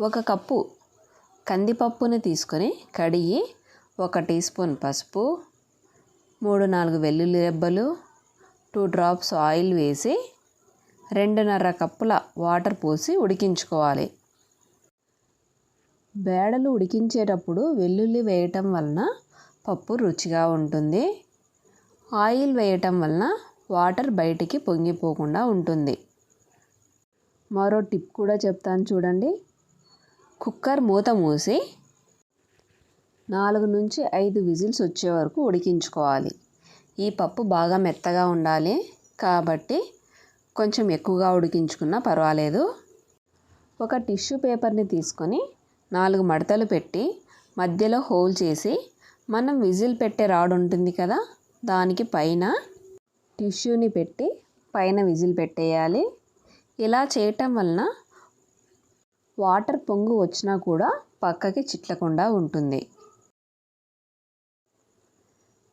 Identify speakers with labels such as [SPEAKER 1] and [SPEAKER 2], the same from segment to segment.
[SPEAKER 1] ఒక కప్పు కందిపప్పుని తీసుకొని కడిగి ఒక టీ స్పూన్ పసుపు మూడు నాలుగు వెల్లుల్లి రెబ్బలు టూ డ్రాప్స్ ఆయిల్ వేసి రెండున్నర కప్పుల వాటర్ పోసి ఉడికించుకోవాలి. బేడలు ఉడికించేటప్పుడు వెల్లుల్లి వేయటం వలన పప్పు రుచిగా ఉంటుంది. ఆయిల్ వేయటం వలన వాటర్ బయటికి పొంగిపోకుండా ఉంటుంది. మరో టిప్ కూడా చెప్తాను చూడండి. కుక్కర్ మూత మూసి నాలుగు నుంచి ఐదు విజిల్స్ వచ్చే వరకు ఉడికించుకోవాలి. ఈ పప్పు బాగా మెత్తగా ఉండాలి. కాబట్టి కొంచెం ఎక్కువగా ఉడికించుకున్నా పర్వాలేదు. ఒక టిష్యూ పేపర్ని తీసుకొని నాలుగు మడతలు పెట్టి మధ్యలో హోల్ చేసి మనం విజిల్ పెట్టే రాడ్ ఉంటుంది కదా దానికి పైన టిష్యూని పెట్టి పైన విజిల్ పెట్టేయాలి. ఇలా చేయటం వలన వాటర్ పొంగు వచ్చినా కూడా పక్కకి చిట్లకుండా ఉంటుంది.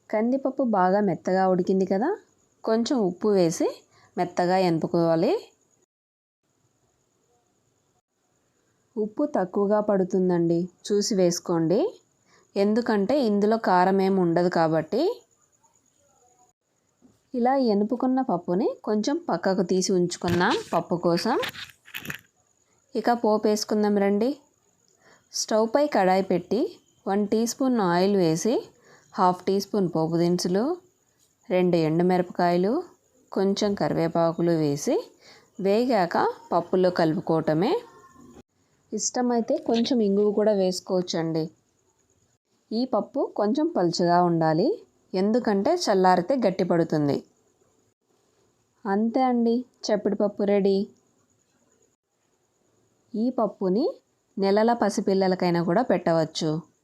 [SPEAKER 1] కందిపప్పు బాగా మెత్తగా ఉడికింది కదా? కొంచెం ఉప్పు వేసి మెత్తగా ఎనుపుకోవాలి ఉప్పు తక్కువగా పడుతుందండి. చూసి వేసుకోండి. ఎందుకంటే ఇందులో కారం ఏమి ఉండదు కాబట్టి. ఇలా ఎనుపుకున్న పప్పుని కొంచెం పక్కకు తీసి ఉంచుకున్నాం పప్పు కోసం ఇక పోపు వేసుకుందాం రండి. స్టవ్ పై కడాయి పెట్టి వన్ టీ స్పూన్ ఆయిల్ వేసి హాఫ్ టీ స్పూన్ పోపు దినుసులు రెండు ఎండుమిరపకాయలు కొంచెం కరివేపాకులు వేసి వేగాక పప్పులో కలుపుకోవటమే. ఇష్టమైతే కొంచెం ఇంగువ కూడా వేసుకోవచ్చండి. ఈ పప్పు కొంచెం పలుచగా ఉండాలి ఎందుకంటే చల్లారితే గట్టిపడుతుంది. అంతే అండి చప్పిడి పప్పు రెడీ. ఈ పప్పుని నెలల పసిపిల్లలకైనా కూడా పెట్టవచ్చు.